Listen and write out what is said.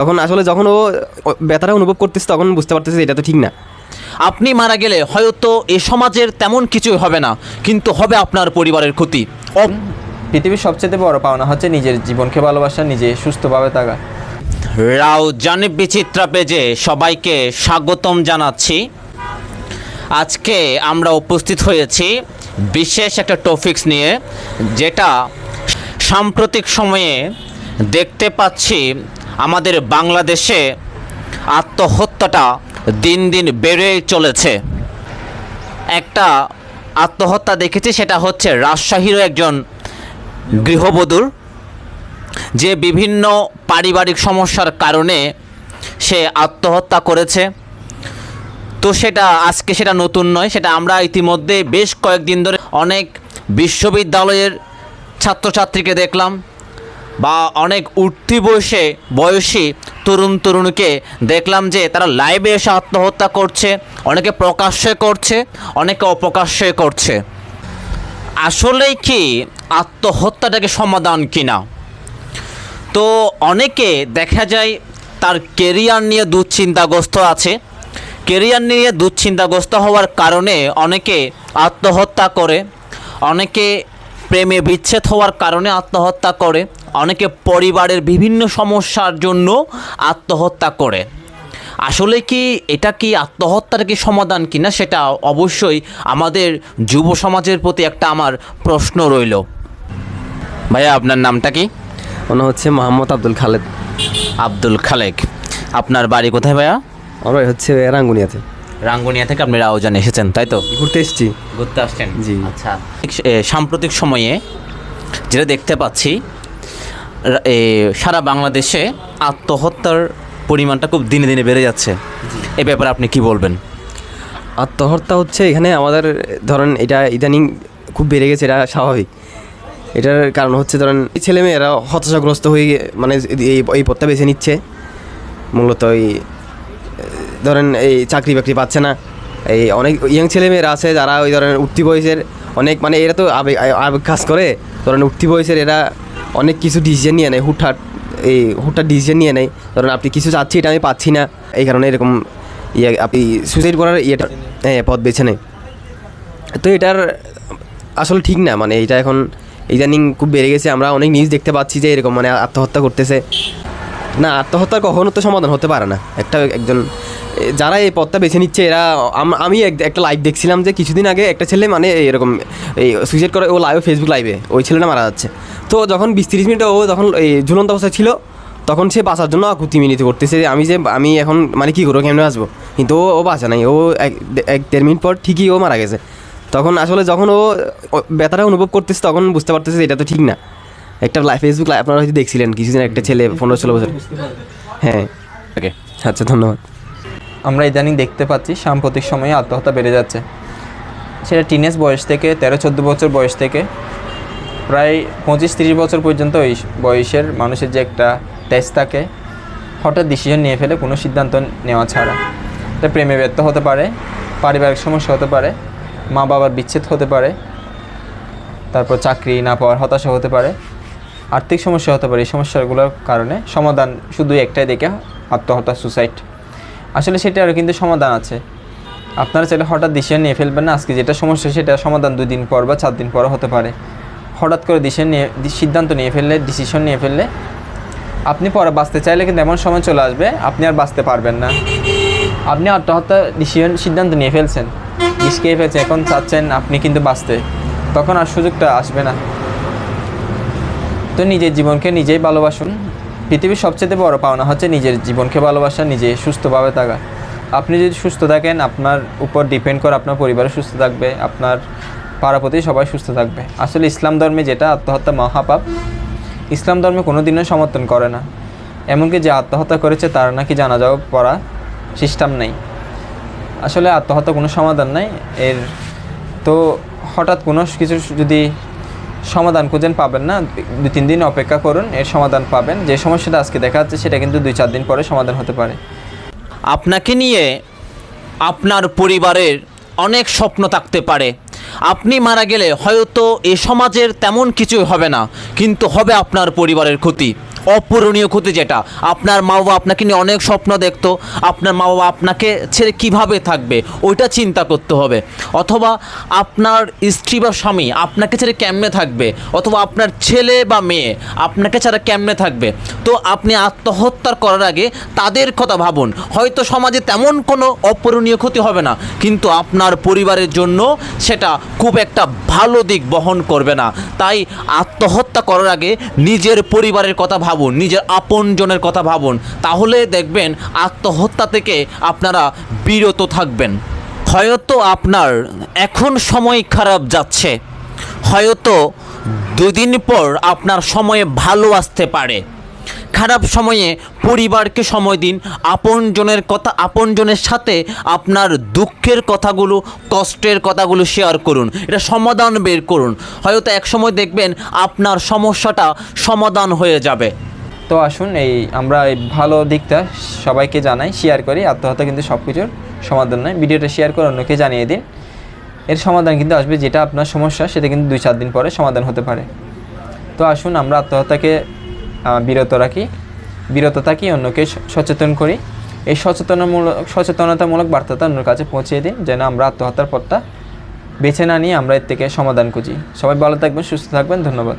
তখন আসলে যখন ও ব্যথাটা অনুভব করতেছে তখন বুঝতে পারতেছে এটা তো ঠিক না। আপনি মারা গেলে হয়তো এ সমাজের তেমন কিছুই হবে না কিন্তু হবে আপনার পরিবারের ক্ষতি। পৃথিবীর সবচেয়ে বড় পাওনা হচ্ছে নিজের জীবনকে ভালোবাসা নিজে সুস্থভাবে থাকা। রাও জানে বিচিত্রা পেজে সবাইকে স্বাগতম জানাচ্ছি। আজকে আমরা উপস্থিত হয়েছি বিশেষ একটা টপিকস নিয়ে যেটা সাম্প্রতিক সময়ে দেখতে পাচ্ছি আমাদের বাংলাদেশে আত্মহত্যাটা দিন দিন বেড়ে চলেছে। একটা আত্মহত্যা দেখেছি, সেটা হচ্ছে রাজশাহীরও একজন গৃহবধূর, যে বিভিন্ন পারিবারিক সমস্যার কারণে সে আত্মহত্যা করেছে। তো সেটা আজকে সেটা নতুন নয়, সেটা আমরা ইতিমধ্যে বেশ কয়েকদিন ধরে অনেক বিশ্ববিদ্যালয়ের ছাত্রছাত্রীকে দেখলাম। বা অনেক উঠতি বয়সে বয়সী তরুণ তরুণীকে দেখলাম যে তারা লাইভে এসে আত্মহত্যা করছে, অনেকে প্রকাশ্যে করছে, অনেকে অপ্রকাশ্যে করছে। আসলেই কি আত্মহত্যাটাকে সমাধান কিনা? তো অনেকে দেখা যায় তার কেরিয়ার নিয়ে দুশ্চিন্তাগ্রস্ত আছে। কেরিয়ার নিয়ে দুশ্চিন্তাগ্রস্ত হওয়ার কারণে অনেকে আত্মহত্যা করে, অনেকে প্রেমে বিচ্ছেদ হওয়ার কারণে আত্মহত্যা করে অনেকে পরিবারের বিভিন্ন সমস্যার জন্য আত্মহত্যা করে। আসলে কি এটা কি আত্মহত্যার কি সমাধান কিনা সেটা অবশ্যই আমাদের যুব সমাজের প্রতি একটা আমার প্রশ্ন রইল। ভাইয়া আপনার নামটা কি? মনে হচ্ছে মোহাম্মদ আব্দুল খালেদ। আব্দুল খালেক। আপনার বাড়ি কোথায় ভাইয়া? আমার বাড়ি হচ্ছে রাঙ্গুনিয়াতে। রাঙ্গুনিয়া থেকে আপনি রাউজান এসেছেন তাই তো? ঘুরতে এসেছি। ঘুরতে আসছেন? জি। আচ্ছা। সাম্প্রতিক সময়ে যেটা দেখতে পাচ্ছি সারা বাংলাদেশে আত্মহত্যার পরিমাণটা খুব দিনে দিনে বেড়ে যাচ্ছে। এ ব্যাপারে আপনি কি বলবেন? আত্মহত্যা হচ্ছে এখানে আমাদের ধরেন এটা ইদানিং খুব বেড়ে গেছে এটা স্বাভাবিক। এটার কারণ হচ্ছে ধরেন এই ছেলেমেয়েরা হতাশাগ্রস্ত হয়ে মানে এই এই পথটা বেছে নিচ্ছে। মূলত এই ধরেন এই চাকরি বাকরি পাচ্ছে না। এই অনেক ইয়াং ছেলেমেয়েরা আছে যারা ওই ধরেন উঠতি বয়সের অনেক মানে এরা তো আবেগ আবেগ কাজ করে। ধরেন উঠতি বয়সের এরা অনেক কিছু ডিসিশন নিয়ে নেয়, হুটহাট, এই হুটহাট ডিসিশন নিয়ে নেয়। ধরুন আপনি কিছু চাচ্ছি এটা আমি পাচ্ছি না। এই কারণে এরকম ইয়ে আপনি সুইসাইড করার ইয়েটা হ্যাঁ পথ বেছে নেয়। তো এটার আসলে ঠিক না মানে এটা এখন ইদানিং খুব বেড়ে গেছে। আমরা অনেক নিউজ দেখতে পাচ্ছি যে এরকম মানে আত্মহত্যা করতেছে। না, আত্মহত্যার কখনো তো সমাধান হতে পারে না। একটা একজন যারা এই পথটা বেছে নিচ্ছে, এরা, আম- আমি এক- একটা লাইভ দেখছিলাম যে কিছুদিন আগে একটা ছেলে মানে এরকম, এই সুইসাইড করে, ও লাইভে ফেসবুক লাইভে ওই ছেলেটা মারা যাচ্ছে। তো যখন বিশ তিরিশ মিনিট ও যখন এই ঝুলন্ত অবস্থায় ছিল, তখন সে বাঁচার জন্য আকুতি মিনিট করতেছে আমি যে, আমি এখন মানে কী করব, কেমনে আসব কিন্তু ও বাঁচা নাই। ও এক দেড় মিনিট পর ঠিকই ও মারা গেছে। তখন আসলে যখন ও ব্যথাটা অনুভব করতেছে, তখন বুঝতে পারতেছে এটা তো ঠিক না। একটা ফেসবুক লাইভ আপনারা হয়তো দেখছিলেন কিছুদিন একটা ছেলে পনেরো ষোলো বছর। হ্যাঁ। ওকে আচ্ছা ধন্যবাদ। আমরা ইদানিং দেখতে পাচ্ছি সাম্প্রতিক সময়ে আত্মহত্যা বেড়ে যাচ্ছে। সেটা টিনেজ বয়স থেকে তেরো চোদ্দ বছর বয়স থেকে প্রায় পঁচিশ তিরিশ বছর পর্যন্ত ওই বয়সের মানুষের যে একটা টেস্ট থাকে হঠাৎ ডিসিশন নিয়ে ফেলে কোনো সিদ্ধান্ত নেওয়া ছাড়া। এটা প্রেমে ব্যর্থ হতে পারে পারিবারিক সমস্যা হতে পারে মা বাবার বিচ্ছেদ হতে পারে তারপর চাকরি না পাওয়ার হতাশা হতে পারে আর্থিক সমস্যা হতে পারে, এই সমস্যাগুলোর কারণে সমাধান শুধু একটাই দেখে আত্মহত্যা সুসাইড আসলে সেটা আরও কিন্তু সমাধান আছে। আপনারা চাইলে হঠাৎ ডিসিশন নিয়ে ফেলবেন না, আজকে যেটা সমস্যা সেটা সমাধান দুই দিন পর বা চার দিন পর হতে পারে। হঠাৎ করে ডিসিশন নিয়ে সিদ্ধান্ত নিয়ে ফেললে ডিসিশন নিয়ে ফেললে, আপনি পরে বাঁচতে চাইলে কিন্তু এমন সময় চলে আসবে, আপনি আর বাঁচতে পারবেন না। আপনি আত্মহত্যা ডিসিশন সিদ্ধান্ত নিয়ে ফেলছেন খেয়ে ফেলছে এখন চাচ্ছেন আপনি কিন্তু বাঁচতে। তখন আর সুযোগটা আসবে না। তো নিজের জীবনকে নিজেই ভালোবাসুন। পৃথিবীর সবচেয়ে বড় পাওনা হচ্ছে নিজের জীবনকে ভালোবাসা, নিজে সুস্থভাবে থাকা। আপনি যদি সুস্থ থাকেন, আপনার উপর ডিপেন্ড করে আপনার পরিবার সুস্থ থাকবে, আপনার পাড়াপতি সবাই সুস্থ থাকবে। আসলে ইসলাম ধর্মে যেটা আত্মহত্যা মহাপাপ, ইসলাম ধর্মে কোনো দিনও সমর্থন করে না। এমনকি যে আত্মহত্যা করেছে, তার নাকি জানাজাও পড়া সিস্টেম নেই। আসলে আত্মহত্যা কোনো সমাধান নাই। এর তো হঠাৎ কোনো কিছু যদি সমাধান খুঁজেন পাবেন না। দু তিন দিন অপেক্ষা করুন, এর সমাধান পাবেন। যে সমস্যাটা আজকে দেখা যাচ্ছে, সেটা কিন্তু দুই চার দিন পরে সমাধান হতে পারে। আপনাকে নিয়ে আপনার পরিবারের অনেক স্বপ্ন থাকতে পারে। আপনি মারা গেলে হয়তো এ সমাজের তেমন কিছুই হবে না, কিন্তু হবে আপনার পরিবারের ক্ষতি। অপূরণীয় ক্ষতি যেটা। আপনার মা বাবা আপনাকে নিয়ে অনেক স্বপ্ন দেখতো। আপনার মা বাবা আপনাকে ছেড়ে কীভাবে থাকবে? ওইটা চিন্তা করতে হবে। অথবা আপনার স্ত্রী বা স্বামী আপনাকে ছেড়ে কেমনে থাকবে? অথবা আপনার ছেলে বা মেয়ে আপনাকে ছাড়া কেমনে থাকবে? তো আপনি আত্মহত্যার করার আগে তাদের কথা ভাবুন। হয়তো সমাজে তেমন কোনো অপূরণীয় ক্ষতি হবে না। কিন্তু আপনার পরিবারের জন্য সেটা খুব একটা ভালো দিক বহন করবে না। তাই আত্মহত্যা করার আগে নিজের পরিবারের কথা ভাবুন, নিজের আপনজনের কথা ভাবুন, তাহলে দেখবেন আত্মহত্যা থেকে আপনারা বিরত থাকবেন। হয়তো আপনার এখন সময় খারাপ যাচ্ছে। হয়তো দুদিন পর আপনার সময়ে ভালো আসতে পারে। খারাপ সময়ে পরিবারকে সময় দিন। আপনজনের কথা আপনজনের সাথে আপনার দুঃখের কথাগুলো, কষ্টের কথাগুলো শেয়ার করুন। এটা সমাধান বের করুন। হয়তো এক সময় দেখবেন আপনার সমস্যাটা সমাধান হয়ে যাবে। তো আসুন, এই আমরা এই ভালো দিকটা সবাইকে জানাই শেয়ার করি। আত্মহত্যা কিন্তু সব কিছুর সমাধান নয়। ভিডিওটা শেয়ার করে অন্যকে জানিয়ে দিন। এর সমাধান কিন্তু আসবে যেটা আপনার সমস্যা, সেটা কিন্তু দুই চার দিন পরে সমাধান হতে পারে। তো আসুন, আমরা আত্মহত্যাকে বিরত রাখি। বিরত থাকি, অন্যকে সচেতন করি। এই সচেতনমূলক, সচেতনতামূলক বার্তাটা অন্যের কাছে পৌঁছিয়ে দিন, যেন আমরা আত্মহত্যার পথটা বেছে না নিয়ে আমরা এর থেকে সমাধান খুঁজি। সবাই ভালো থাকবেন, সুস্থ থাকবেন, ধন্যবাদ।